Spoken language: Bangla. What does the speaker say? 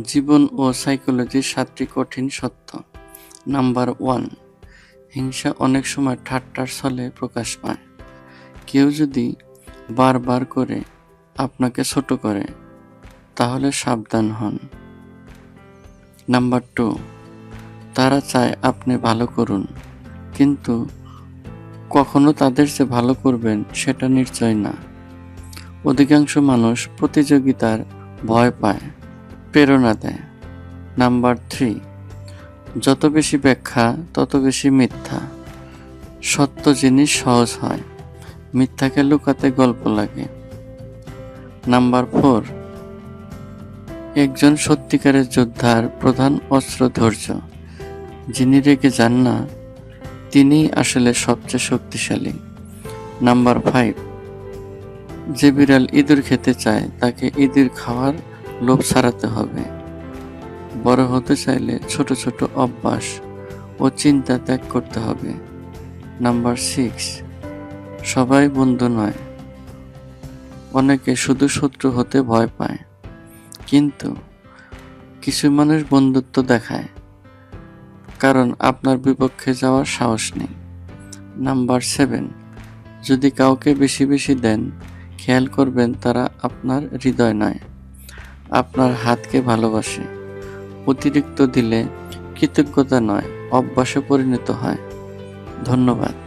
জীবন ও সাইকোলজির সাতটি কঠিন সত্য। নাম্বার ওয়ান হিংসা অনেক সময় ঠাট্টার ছলে প্রকাশ পায়। কেউ যদি বারবার করে আপনাকে ছোট করে, তাহলে সাবধান হন। নাম্বার টু তারা চায় আপনি ভালো করুন, কিন্তু কখনো তাদের যে ভালো করবেন সেটা নিশ্চয় না। অধিকাংশ মানুষ প্রতিযোগিতার ভয় পায়। প্রেরণা দেয় নাম্বার থ্রি, যত বেশি ব্যাখ্যা, তত বেশি মিথ্যা। সত্য জিনিস সহজ হয়, মিথ্যাকে লুকাতে গল্প লাগে। নাম্বার ফোর, একজন সত্যিকারের যোদ্ধার প্রধান অস্ত্র ধৈর্য। যিনি রেগে যান না তিনিই আসলে সবচেয়ে শক্তিশালী। নাম্বার ফাইভ, যে বিড়াল ইঁদুর খেতে চায়, তাকে ইঁদুর খাওয়ার লোভ ছাড়াতে হবে। বড় হতে চাইলে ছোট ছোট অভ্যাস ও চিন্তা ত্যাগ করতে হবে। নাম্বার সিক্স, সবাই বন্ধু নয়। অনেকে শুধু শত্রু হতে ভয় পায়। কিন্তু কিছু মানুষ বন্ধুত্ব দেখায়, কারণ আপনার বিপক্ষে যাওয়ার সাহস নেই। নাম্বার সেভেন, যদি কাউকে বেশি বেশি দেন, খেয়াল করবেন তারা আপনার হৃদয় নয়। আপনার হাতকে ভালোবাসে। অতিরিক্ত দিলে কৃতজ্ঞতা নয় অভ্যাসে পরিণত হয়। ধন্যবাদ।